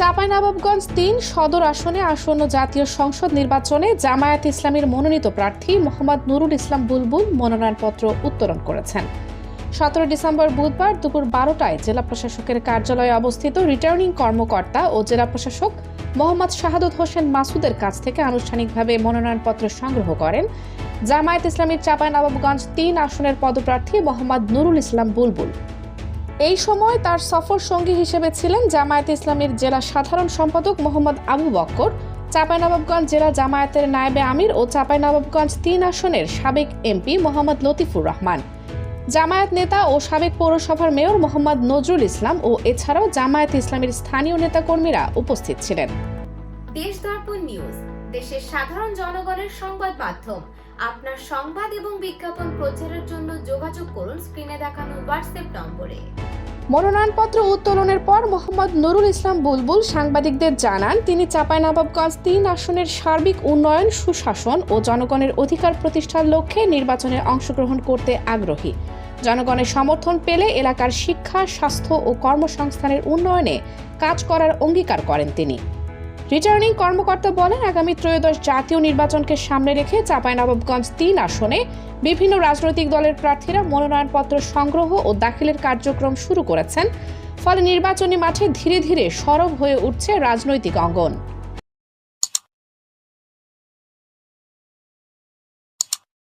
চাঁপাইনবাবগঞ্জ তিন সদর আসনে আসন্ন জাতীয় সংসদ নির্বাচনে জামায়াত ইসলামীর মনোনীত প্রার্থী মোহাম্মদ নুরুল ইসলাম বুলবুল মনোনয়নপত্র উত্তোলন করেছেন। সতেরো ডিসেম্বর বুধবার দুপুর বারোটায় জেলা প্রশাসকের কার্যালয়ে অবস্থিত রিটার্নিং কর্মকর্তা ও জেলা প্রশাসক মোহাম্মদ শাহাদত হোসেন মাসুদের কাছ থেকে আনুষ্ঠানিকভাবে মনোনয়নপত্র সংগ্রহ করেন। জামায়াত ইসলামীর চাঁপাইনবাবগঞ্জ তিন আসনের পদপ্রার্থী মোহাম্মদ নুরুল ইসলাম বুলবুল। এই সময় তার সফর সঙ্গী হিসেবে ছিলেন জামায়াত ইসলামের জেলা সাধারণ সম্পাদক মোহাম্মদ আবু বক্কর, চাঁপাইনবাবগঞ্জ জেলা জামায়াতের নায়েবে আমির ও চাঁপাইনবাবগঞ্জ তিন আসনের সাবেক এমপি মোহাম্মদ লতিফুর রহমান। জামায়াত নেতা ও সাবেক পৌরসভার মেয়র মোহাম্মদ নজরুল ইসলাম ও এছাড়াও জামায়াত ইসলামের স্থানীয় নেতাকর্মীরা উপস্থিত ছিলেন। দেশ দর্পণ নিউজ, দেশের সাধারণ জনগণের সংবাদ মাধ্যম আপনার সংবাদ এবং বিজ্ঞাপন প্রচারের জন্য যোগাযোগ করুন স্ক্রিনে দেখানো হোয়াটসঅ্যাপ নম্বরে। মনোনয়নপত্র উত্তোলনের পর মোহাম্মদ নুরুল ইসলাম বুলবুল সাংবাদিকদের জানান, তিনি চাঁপাইনবাবগঞ্জ তিন আসনের সার্বিক উন্নয়ন, সুশাসন ও জনগণের অধিকার প্রতিষ্ঠার লক্ষ্যে নির্বাচনে অংশগ্রহণ করতে আগ্রহী। জনগণের সমর্থন পেলে এলাকার শিক্ষা, স্বাস্থ্য ও কর্মসংস্থানের উন্নয়নে কাজ করার অঙ্গীকার করেন তিনি। রিটার্নিং কর্মকর্তা বলেন, আগামী ত্রয়োদশ জাতীয় নির্বাচনকে সামনে রেখে চাঁপাইনবাবগঞ্জ তিন আসনে বিভিন্ন রাজনৈতিক দলের প্রার্থীরা মনোনয়নপত্র সংগ্রহ ও দাখিলের কার্যক্রম শুরু করেছেন। ফলে নির্বাচনী মাঠে ধীরে ধীরে সরব হয়ে উঠছে রাজনৈতিক অঙ্গন।